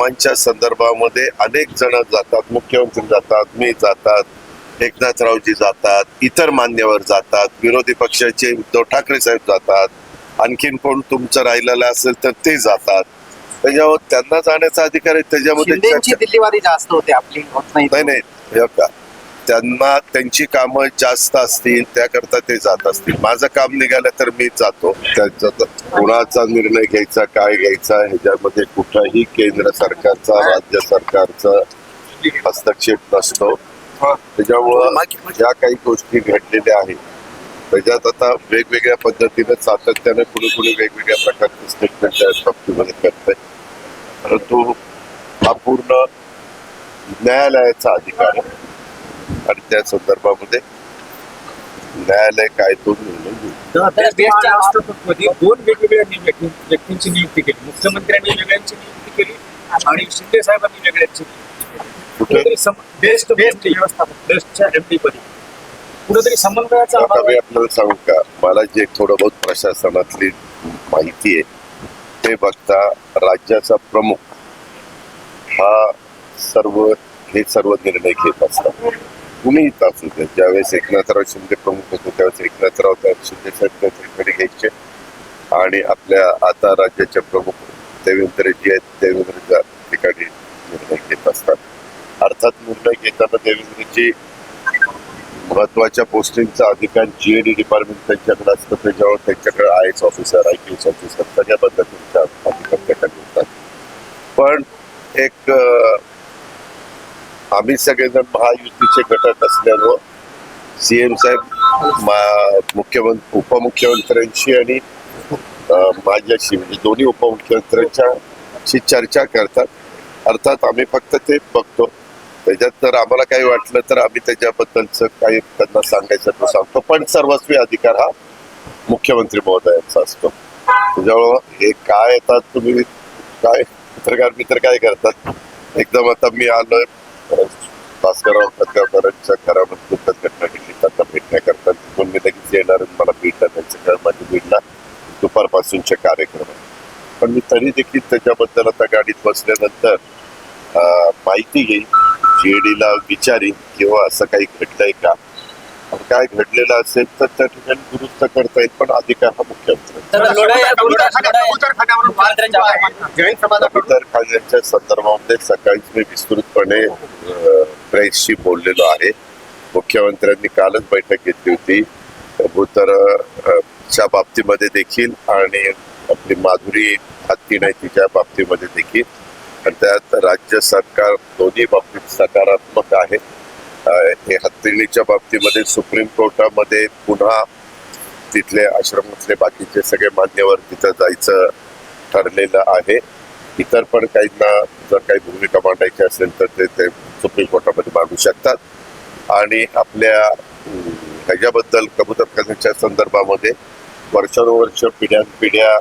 कामांच्या संदर्भामध्ये अनेक जण जातात मुख्यमंत्री जातात मी जातात एकनाथरावजी जातात इतर मान्यवर जातात विरोधी पक्षाचे उद्धव ठाकरे साहेब जातात आणखीन कोण तुमचं राहिलेलं असेल तर ते जातात. त्याच्यावर त्यांना जाण्याचा अधिकार आहे त्याच्यामध्ये दिल्लीवारी जास्त होते आपली नाही. नाही त्यांना त्यांची कामं जास्त असतील त्याकरता ते जात असतील. माझं काम निघालं तर मी जातो. त्यांचा कुणाचा निर्णय घ्यायचा काय घ्यायचा ह्याच्यामध्ये कुठलाही केंद्र सरकारचा राज्य सरकारचा हस्तक्षेप नसतो. त्याच्यामुळं ज्या काही गोष्टी घडलेल्या आहेत. त्याच्यात आता वेगवेगळ्या पद्धतीने सातत्याने कुणी कुणी वेगवेगळ्या प्रकारचे स्टेटमेंट त्या बाबतीमध्ये करतंय. परंतु हा पूर्ण न्यायालयाचा अधिकार आहे. आणि त्या संदर्भामध्ये न्यायालय काय तो निर्णय घेईल. त्या बेस्टच्या राष्ट्रपतीमध्ये दोन वेगवेगळ्या व्यक्तींची नियुक्ती केली. मुख्यमंत्र्यांनी वेगळ्यांची नियुक्ती केली आणि शिंदे साहेबांनी वेगळ्यांची कुठेतरी सम- बेस्ट बेस्ट व्यवस्थापक बेस्टच्या एमडी पदी. कुठेतरी समन्वयाचा आता अभाव मी आहे. आपल्याला सांगू का? मला जे थोडं बहुत प्रशासनातली माहिती आहे ते बघता राज्याचा प्रमुख हा सर्व हे सर्व निर्णय घेत असतात. कुणीही असू दे ज्यावेळेस एकनाथराव शिंदे प्रमुख होते त्यावेळेस एकनाथराव त्या शिंदे साहेब त्याच्याकडे घ्यायचे आणि आपल्या आता राज्याचे प्रमुख देवेंद्रजी आहेत देवेंद्रच्या ठिकाणी निर्णय घेत असतात अर्थात निर्णय घेताना देवेंद्रजी महत्त्वाच्या पोस्टिंगचा अधिकार जीएडी डिपार्टमेंट त्यांच्याकडे असतं त्याच्यावर त्यांच्याकडे I S officer I P S officer सगळ्या पद्धतीचा अधिकार त्याच्याकडे पण एक आम्ही सगळेजण महायुतीचे घटक असल्यामुळं सीएम साहेब मा- मुख्यमंत्री उपमुख्यमंत्र्यांशी आणि माझ्याशी म्हणजे दोन्ही उपमुख्यमंत्र्यांच्याशी चर्चा करतात. अर्थात आम्ही फक्त ते बघतो. त्याच्यात जर आम्हाला काही वाटलं तर आम्ही त्याच्याबद्दलच काही त्यांना सांगायचं तो सांगतो. पण सर्वस्वी अधिकार हा मुख्यमंत्री महोदयांचा असतो. त्याच्यामुळं हे काय येतात तुम्ही काय पत्रकार मित्र काय करतात? एकदम आता मी आलोय. भास्करराव खतगावकरांच्या घरामध्ये दुःखद घटना घडली. त्यांना भेटण्याकरता तिथून मी लगेच येणार आणि मला बीडला त्यांचं कारण माझ्या बीडला दुपारपासूनचे कार्यक्रम आहे पण मी तरी देखील त्याच्याबद्दल आता गाडीत बसल्यानंतर अं, माहिती घेईल जीएडीला विचारीन किंवा असं काही घडलंय का? आणि काय घडलेलं असेल तर त्या ठिकाणी दुरुस्त करता येईल पण अधिकार हा मुख्यमंत्री. जैन समाजाकडून संदर्भामध्ये सकाळीच मी विस्तृतपणे प्रेसशी बोललेलो आहे. मुख्यमंत्र्यांनी कालच बैठक घेतली होती. कबूतर च्या बाबतीमध्ये देखील आणि आपली माधुरी हत्ती नाही तिच्या बाबतीमध्ये देखील. आणि त्यात राज्य सरकार दोन्ही बाबतीत सकारात्मक आहे. हे हत्तीणीच्या बाबतीमध्ये सुप्रीम कोर्टामध्ये पुन्हा तिथले आश्रमातले बाकीचे सगळे मान्यवर तिथं जायचं ठरलेलं आहे. इतर पण काहींना जर काही भूमिका मांडायची असेल तर ते ते सुप्रीम कोर्टामध्ये मांडू शकतात. आणि आपल्या ह्याच्याबद्दल कबूतर कबूतरखान्याच्या संदर्भामध्ये वर्षानुवर्ष पिढ्यानपिढ्या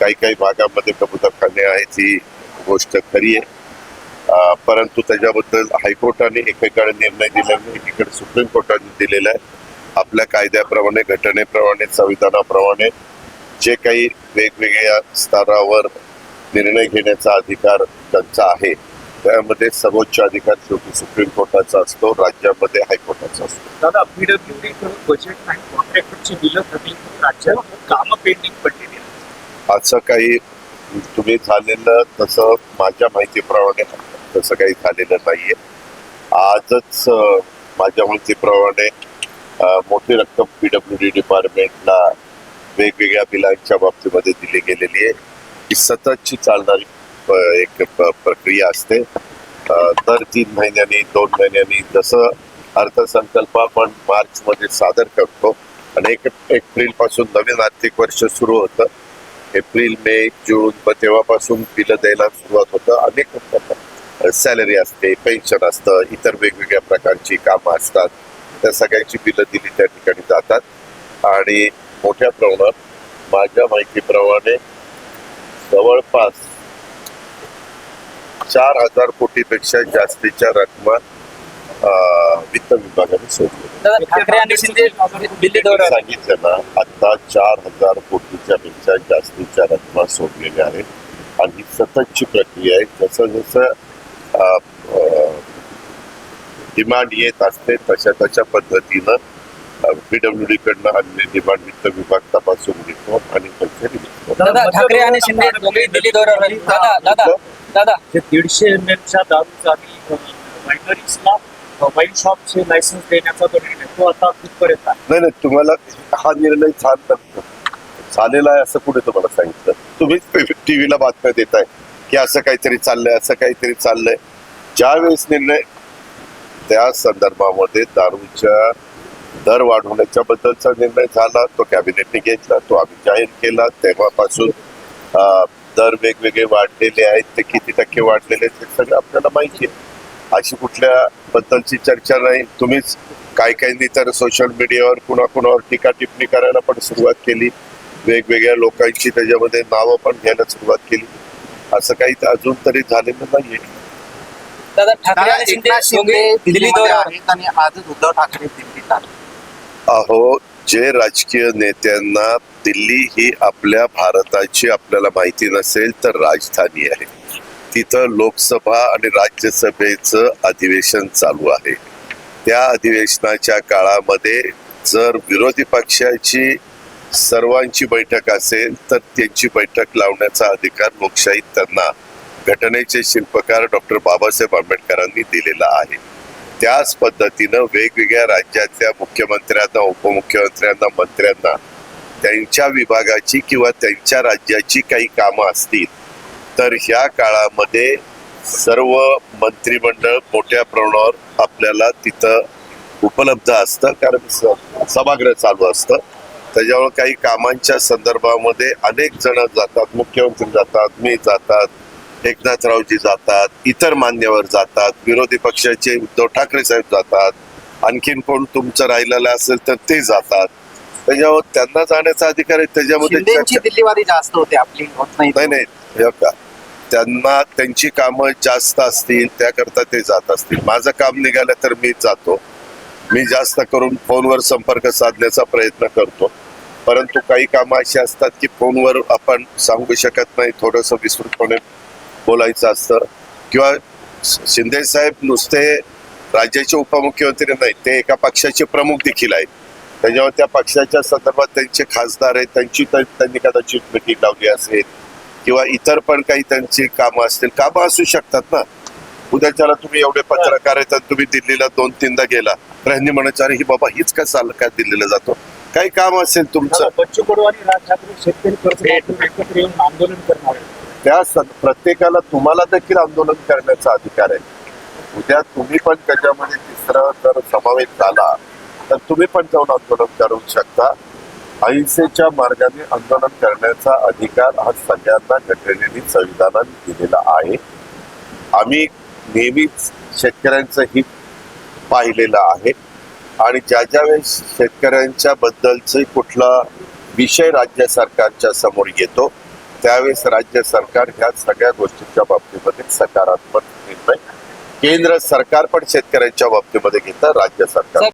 काही काही भागामध्ये कबूतरखाने आहे ती गोष्ट खरी आहे. परंतु त्याच्याबद्दल हायकोर्टाने एकेकाळी निर्णय दिला नाही एकीकडे सुप्रीम कोर्टाने दिलेला आहे. आपल्या कायद्याप्रमाणे घटनेप्रमाणे संविधानाप्रमाणे जे काही वेगवेगळ्या स्तरावर निर्णय घेण्याचा अधिकार त्यांचा आहे त्यामध्ये सर्वोच्च अधिकार शेवटी सुप्रीम कोर्टाचा असतो राज्यामध्ये हायकोर्टाचा असतो दादा पीडब्ल्यूडी कडून बजेट नाही कॉन्ट्रॅक्टरची बिलं ठरली राज्यात कामं पेंडिंग पडलेली आहेत. असं काही तुम्ही झालेलं तसं माझ्या माहितीप्रमाणे तसं काही झालेलं नाहीये आजच माझ्या माहितीप्रमाणे मोठी रक्कम पीडब्ल्यू डी डिपार्टमेंटला वेगवेगळ्या बिलांच्या बाबतीमध्ये दिली गेलेली आहे ही सततची चालणारी एक प्रक्रिया असते. दर तीन महिन्यांनी दोन महिन्यांनी जसं अर्थसंकल्प आपण मार्च मध्ये सादर करतो आणि एक एप्रिलपासून नवीन आर्थिक वर्ष सुरू होतं. एप्रिल मे जून व तेव्हापासून बिलं द्यायला सुरुवात होतं. अनेक सॅलरी असते पेन्शन असतं इतर वेगवेगळ्या प्रकारची कामं असतात. त्या सगळ्यांची बिलं दिली त्या ठिकाणी जातात. आणि मोठ्या प्रमाणात माझ्या माहितीप्रमाणे जवळपास चार हजार कोटीपेक्षा जास्तीच्या रकमा वित्त विभागाने दौऱ्यावर. सांगितलं ना आता चार हजार कोटीच्या पेक्षा जास्तीच्या रकमा सोडलेल्या आहेत. आणि ही सततची प्रक्रिया आहे जसं जसं डिमांड येत असते तशा तशा पद्धतीनं पीडब्ल्यू डी कडनं आलेले डिमांड वित्त विभाग तपासून घेतो आणि. दादा ठाकरे आणि शिंदे दोघेही दिल्ली दौऱ्यावर. दादा दादा दादा. ते दीडशे एम एलच्या दारूचा आणि वाईन शॉपचे लायसन्स देण्याचा जो निर्णय तो आता कुठपर्यंत आहे. नाही नाही तुम्हाला हा निर्णय छान झालेला आहे असं कुठे तुम्हाला सांगितलं? तुम्हीच टीव्हीला बातम्या देताय की असं काहीतरी चाललंय असं काहीतरी चाललंय. ज्या वेळेस निर्णय त्या संदर्भामध्ये दारूच्या दर वाढवण्याच्या बद्दलचा निर्णय झाला तो कॅबिनेटने घेतला तो आम्ही जाहीर केला. तेव्हापासून दर वेगवेगळे वाढलेले आहेत ते किती टक्के वाढलेले आहेत हे सगळं आपल्याला माहिती आहे. अशी कुठल्या बद्दलची चर्चा नाही. तुम्हीच काही काहींनी तर सोशल मीडियावर कुणा कुणावर टीका टिप्पणी करायला पण सुरुवात केली. वेगवेगळ्या लोकांची त्याच्यामध्ये नावं पण घ्यायला सुरुवात केली. असं काही तर अजून तरी झालेलं नाहीये. दादा ठाकरे आणि शिंदे दिल्ली दिल्लीमध्ये दौऱ्यावर आहेत आणि आजच उद्धव ठाकरे दिल्लीत आले. अहो जे राजकीय नेत्यांना दिल्ली ही आपल्या भारताची आपल्याला माहिती नसेल तर राजधानी आहे. तिथं लोकसभा आणि राज्यसभेचं अधिवेशन चालू आहे. त्या अधिवेशनाच्या काळामध्ये जर विरोधी पक्षाची सर्वांची बैठक असेल तर त्यांची बैठक लावण्याचा अधिकार लोकशाहीत त्यांना घटनेचे शिल्पकार डॉक्टर बाबासाहेब आंबेडकरांनी दिलेला आहे. त्याच पद्धतीनं वेगवेगळ्या राज्यातल्या मुख्यमंत्र्यांना उपमुख्यमंत्र्यांना मंत्र्यांना त्यांच्या विभागाची किंवा त्यांच्या राज्याची काही कामं असतील तर ह्या काळामध्ये सर्व मंत्रिमंडळ मोठ्या प्रमाणावर आपल्याला तिथं उपलब्ध असतं. कारण स- सभागृह चालू असतं. त्याच्यामुळे काही कामांच्या संदर्भामध्ये अनेक जण जातात. मुख्यमंत्री जातात मी जातात एकनाथरावजी जातात इतर मान्यवर जातात विरोधी पक्षाचे उद्धव ठाकरे साहेब जातात आणखीन कोण तुमचं राहिलेलं असेल तर ते जातात. त्याच्यावर त्यांना जाण्याचा अधिकार आहे त्याच्यामध्ये दिल्लीवारी जास्त होते आपली नाही नाही नाही का त्यांना त्यांची कामं जास्त असतील त्याकरता ते जात असतील. माझं काम निघालं तर मी जातो. मी जास्त करून फोनवर संपर्क साधण्याचा प्रयत्न करतो. परंतु काही कामं अशी असतात की फोनवर आपण सांगू शकत नाही थोडंसं विस्तृतपणे बोलायचं असतं. किंवा शिंदे साहेब नुसते राज्याचे उपमुख्यमंत्री नाही ते एका पक्षाचे प्रमुख देखील आहेत. त्याच्यावर त्या पक्षाच्या संदर्भात त्यांचे खासदार आहेत त्यांची त्यांनी कदाचित मिटिंग लावली असेल किंवा इतर पण काही त्यांची कामं असतील. कामं असू शकतात ना. उद्याच्याला तुम्ही एवढे पत्रकार आहेत तुम्ही दिल्लीला दोन तीनदा गेला तर ह्यांनी म्हणायचं अरे ही बाबा हीच का चाल काय दिल्लीला जातो? काही काम असेल तुमचं. बच्चू कडू आणि राज ठाकरे शेतकरी एकत्र येऊन आंदोलन करणार त्या प्रत्येकाला तुम्हाला देखील आंदोलन करण्याचा अधिकार आहे. उद्या तुम्ही पण त्याच्यामध्ये तिसरा जर समावेश झाला तर तुम्ही पण जाऊन आंदोलन करू शकता. अहिंसेच्या मार्गाने आंदोलन करण्याचा अधिकार हा सगळ्यांना घटनेने संविधानाने दिलेला आहे. आम्ही नेहमीच शेतकऱ्यांचं हित पाहिलेलं आहे आणि ज्या ज्या वेळेस शेतकऱ्यांच्या बद्दलचे कुठला विषय राज्य सरकारच्या समोर येतो त्यावेळेस राज्य सरकार ह्या सगळ्या गोष्टींच्या बाबतीमध्ये सकारात्मक निर्णय. केंद्र सरकार पण शेतकऱ्यांच्या बाबतीमध्ये घेतं राज्य सरकार